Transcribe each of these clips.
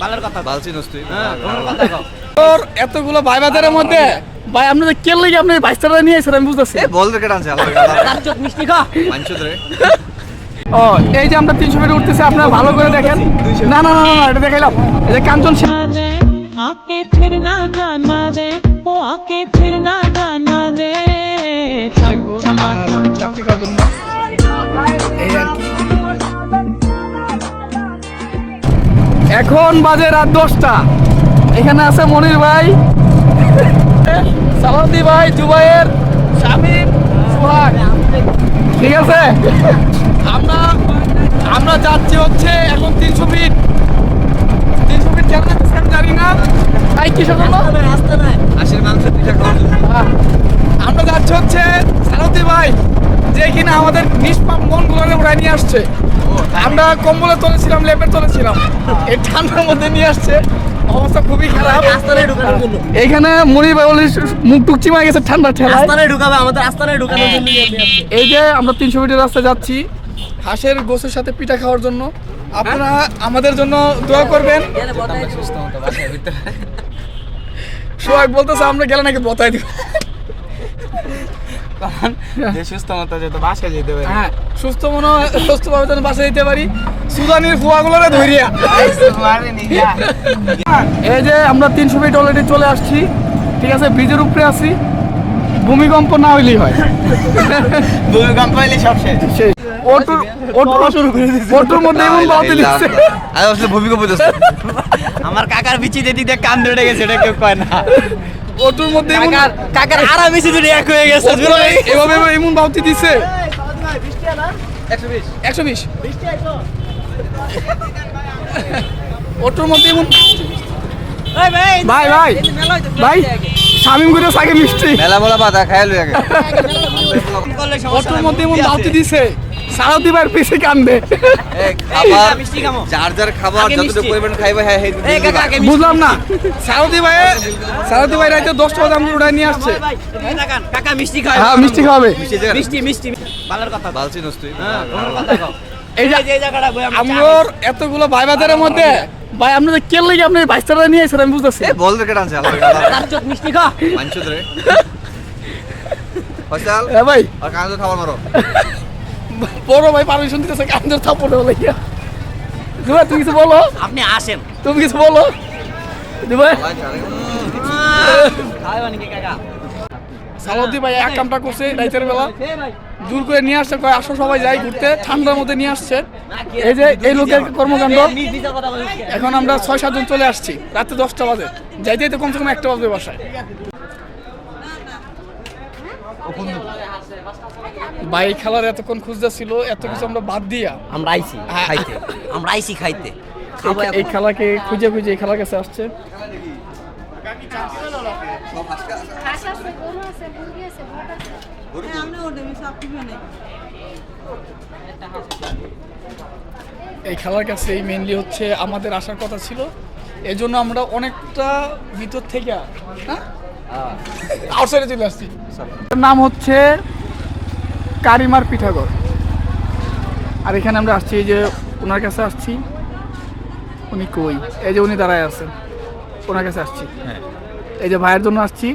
বালার কথা হ্যাঁ, বাল চিনস তোর এতগুলো ভাই বাজারের মধ্যে ভাই আপনাদের কেল লাগি আপনার বাইস্তারা নিয়ে আসেন আমি বুঝতেছি। এ বল রেখে আনছে? চোখ মিষ্টি খা মানছুদ রে। ও এই যে আমরা তিনশো ফিট উঠতেছি আপনারা ভালো করে দেখেন। না না না এটা দেখাইলাম। এই যে কাঞ্চন আকে ফির না জানা রে ও আকে ফির না জানা রে। থাকব আমার এখন বাজে রাত দশটা। এখানে আছে মনির ভাই। সালাদি ভাই জুবাইয়ের শামিম সোহাগ। ঠিক আছে? আমরা আমরা যাচ্ছি হচ্ছে এখন তিনশো ফিট। তিনশো ফিট কেন জানি না। তাই কিসের জন্য আশের মাংস আহ, আমরা যাচ্ছি হচ্ছে সারথি ভাই যে কিনা আমাদের নিষ্পাপ মনগুলো উড়াই নিয়ে আসছে। আমরা কম্বলে চলেছিলাম লেপের চলেছিলাম। এই ঠান্ডার মধ্যে নিয়ে আসছে। অবস্থা খুবই খারাপ। এইখানে মুড়ি ভাই মুখ টুক চিমা গেছে ঠান্ডা ঠেলায়। আস্তানায় ঢুকাবে আমাদের আস্তানায় ঢুকানোর জন্য এই যে আমরা তিনশো মিটার রাস্তায় যাচ্ছি হাঁসের গোসের সাথে পিঠা খাওয়ার জন্য। আপনারা আমাদের জন্য দোয়া করবেন। সোহাগ বলতেছে আমরা গেলে নাকি বতাই দিব। যে সুস্থ মতো যেত বাসায় যেতে পারি। হ্যাঁ সুস্থ মনে হয় সুস্থভাবে যেন বাসায় দিতে পারি। সুদানির ফুয়াগুলো ধরিয়া। এই যে। আমরা তিনশো ফিট অলরেডি চলে আসছি। ঠিক আছে ব্রিজের উপরে আছি। ভূমিকম্প না হইলেই হয়। ভূমিকম্প হইলে সব শেষ। অটোর অটোর মধ্যে এমন আসলে ভূমিকম্প হইতেছে। আমার কাকার বিচি দিদি দেখ কান ধরে গেছে এটা কেউ কয় না। অটোর মধ্যে কাকার কাকার আরা বিচি দিদি এক হয়ে গেছে এভাবে এমন বাউতি বিশ। অটোর মধ্যে এমন ভাই ভাই ভাই শামিম করে সাকে মিষ্টি। মেলা মেলা পাতা খাই লই আগে। অটোর মধ্যে এমন বাউতি দিছে। সারা দিবার পিছে কান্দে। খাবার। যার যার খাবার যতটুকু পরিমাণ খাইবে হ্যাঁ মিষ্টি। বুঝলাম না। সারথি ভাই রাইতে দশটা বাজে আমাদের উঠায় নিয়ে আসছে। ভাই, কাকা মিষ্টি খায় হ্যাঁ মিষ্টি খাওয়াবে। মিষ্টি মিষ্টি মিষ্টি কথা। বালছি নস্তুই হ্যাঁ কথা। এই যে এই জায়গাটা বই আমরা এতগুলো ভাই বাজারের মধ্যে ভাই আপনাদের কে লেগে আপনি বাইশটা নিয়ে এসেছেন আমি বুঝতেছি এ বল রে কেটানছে আল্লাহ খাই। তার চোখ মিষ্টি খা। মানছো রে ফসল হ্যাঁ ভাই। আর কাজ খাবার মারো। বড় ভাই পারমিশন দিতেছে কান্দের থাপড়ে বলে দুবা তুমি কিছু বলো? আপনি আসেন। তুমি কিছু বলো? দুবা খায় নাকি কাকা সালাউদ্দি ভাই এক কামটা করছে রাইতের বেলা। দূর করে নিয়ে আসছে কয় আসো সবাই যাই ঘুরতে। ঠান্ডার মধ্যে নিয়ে আসছে। এই যে এই লোকের কর্মকাণ্ড? এখন আমরা ছয় সাতজন চলে আসছি। রাতে দশটা বাজে। যাইতে তো কমসে কম একটা বাজে বাসায়। ভাই খেলার এতক্ষণ খুঁজতে ছিল এত কিছু আমরা বাদ দিয়া। আমরা আইছি হ্যাঁ। খাইতে। আমরা আইছি খাইতে। এই- খেলাকে খুঁজে খুঁজে এই খেলার কাছে আসছে। এই খেলার কাছে মেইনলি হচ্ছে আমাদের আসার কথা ছিল। এই জন্য আমরা অনেকটা ভিতর থেকে হ্যাঁ? আউটসাইডে চলে আসছি। নাম হচ্ছে কারিমার পিঠাগড় আর এখানে আমরা আসছি এই যে ওনার কাছে আসছি উনি কই? এই যে উনি দাঁড়ায় আছেন ওনার কাছে আসছি। এই যে ভাইয়ের জন্য আসছি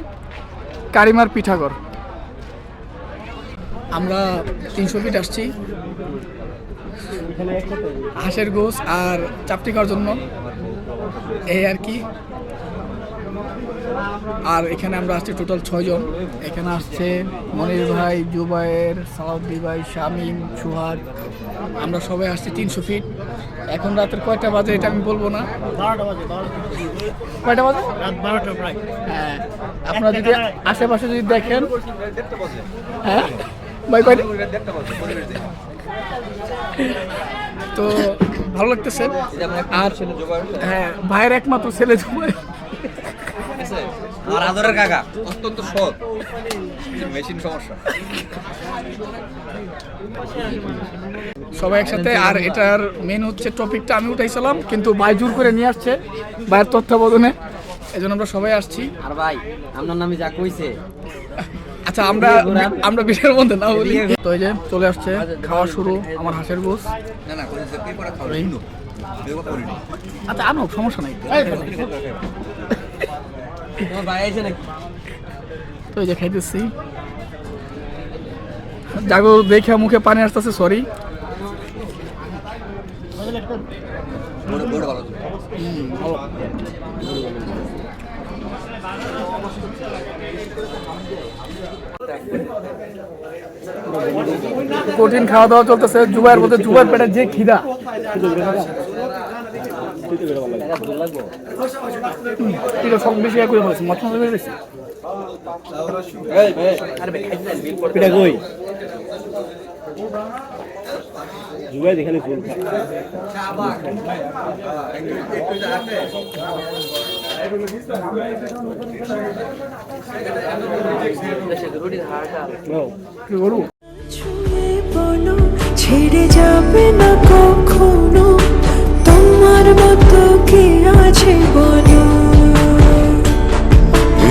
কারিমার পিঠাগড় আমরা তিনশো ফিট আসছি। হাঁসের গোস আর চাপটি খাওয়ার জন্য। এই আর কি। আর এখানে আমরা আসছি টোটাল ছয়জন। এখানে আসছে মনির ভাই জুবাইর সালাউদ্দি ভাই শামিম সুহাগ। আমরা সবাই আসছি তিনশো ফিট এখন রাতের কয়টা বাজে এটা আমি বলব না। কয়টা বাজে? হ্যাঁ আপনারা যদি আশেপাশে যদি দেখেন হ্যাঁ? ভাই কয়টা তো ভালো লাগতেছে। আর হ্যাঁ ভাইয়ের একমাত্র ছেলে জুবাই আমার আদরের কাকা অত্যন্ত সৎ মেশিন সমস্যা সবাই একসাথে আর এটার মেন হচ্ছে টপিকটা আমি উঠাইছিলাম কিন্তু ভাই জোর করে নিয়ে আসছে ভাইয়ের তত্ত্বাবধানে এই জন্য আমরা সবাই আসছি আর ভাই আপনার নামে যা কইছে আচ্ছা আমরা আমরা বিষয়ের মধ্যে না বলি তো এই যে চলে আসছে খাওয়া শুরু আমার হাঁসের গোস না না আচ্ছা আনো সমস্যা নাই তোমার ভাই আছে তো এই যে খাইতেছি। জাগো দেখে মুখে পানি আসতেছে সরি কঠিন খাওয়া দাওয়া চলতেছে, জুবাইয়ের মধ্যে জুবাইয়ের পেটে যে খিদা। ঠিক আছে সব বেশি এক করে ফেলেছি মশলা হয়ে গেছে। পিঠা কই? জুগাই দেখালে ফুল ছেড়ে যাবে না কখনো। আছে বলো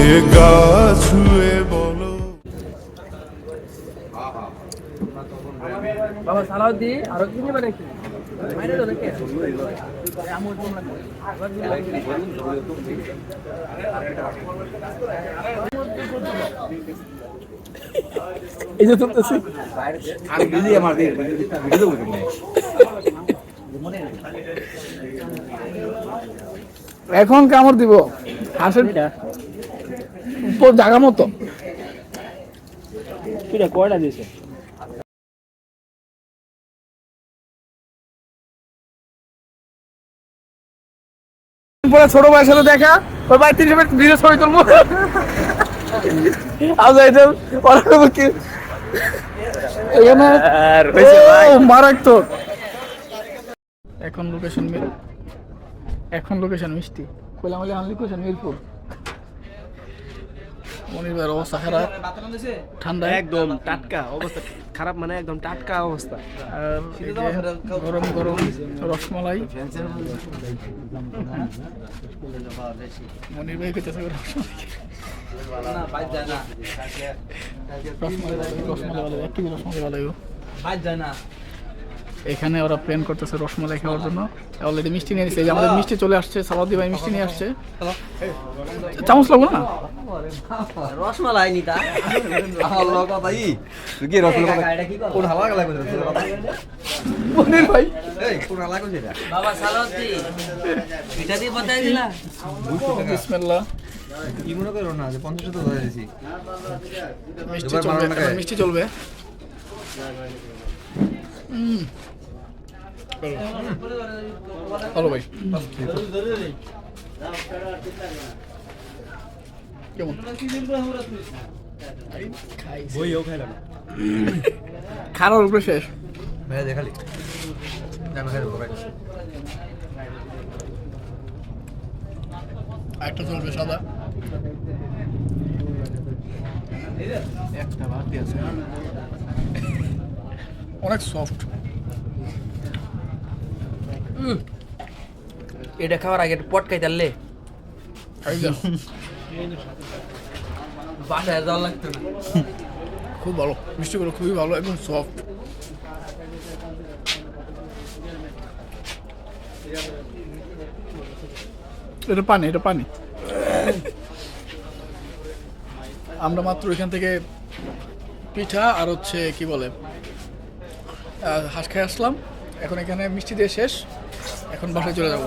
এ গা ছুঁয়ে বলো। বাবা সালাদ দি আরও কি নিবে নাকি? মাইনে তো নাকি? এই যে আমি বিজি আমার দিয়ে ভিডিও দেবো এখন কামড় দিব। হাঁসের জাগা মতো। কয়টা দিয়েছে পরে ছোট ভাইয়ের সাথে দেখা ওই ভাই তিরিশ মিনিট ভিডিও ছবি তুলবো। এটা ওরা কি এখানে মারাত্মক। এখন লোকেশন মিল এখন লোকেশন মিষ্টি। কইলাম বলে আমার লোকেশন মিরপুর। মনির ভাইয়ের অবস্থা খারাপ। ঠান্ডা। একদম টাটকা অবস্থা। খারাপ মানে একদম টাটকা অবস্থা। আর গরম গরম রসমালাই। মনির ভাই কইতেছে রসমালাই রসমালাই। রসমালাই ভালো এক কেজি রসমালাই ভালো। এখানে ওরা প্ল্যান করতেছে রসমালাই খাওয়ার জন্য। অলরেডি মিষ্টি নিয়ে নিচ্ছে আমাদের মিষ্টি চলে আসছে সালাদি ভাই মিষ্টি নিয়ে আসছে। চামচ লাগবো না? রসমালাই নিতা কথা কি কথা কোন হালা গলা ভাই। এই কোন হালা এটা? বাবা পিঠা দিয়ে বাতাই দিলা? বিসমিল্লাহ। কি মনে করো না যে 50 তো ধরে দিছি মিষ্টি চলবে বানানো এখন খায়? মিষ্টি চলবে। ভালো ভাই কেমন বইও খাইলাম খারাপ উপরে শেষ। ভাই দেখালি একটা চলবে সাদা। একটা বাদ দিয়েছে অনেক সফট এটা খাওয়ার আগে পট খাই তাহলে বাসায় যাওয়া লাগতো না। খুব ভালো মিষ্টিগুলো খুবই ভালো একদম সফট এটা পানি এটা পানি। আমরা মাত্র এখান থেকে পিঠা আর হচ্ছে কি বলে? হাঁস খেয়ে আসলাম। এখন এখানে মিষ্টি দিয়ে শেষ। এখন বাসায় চলে যাব।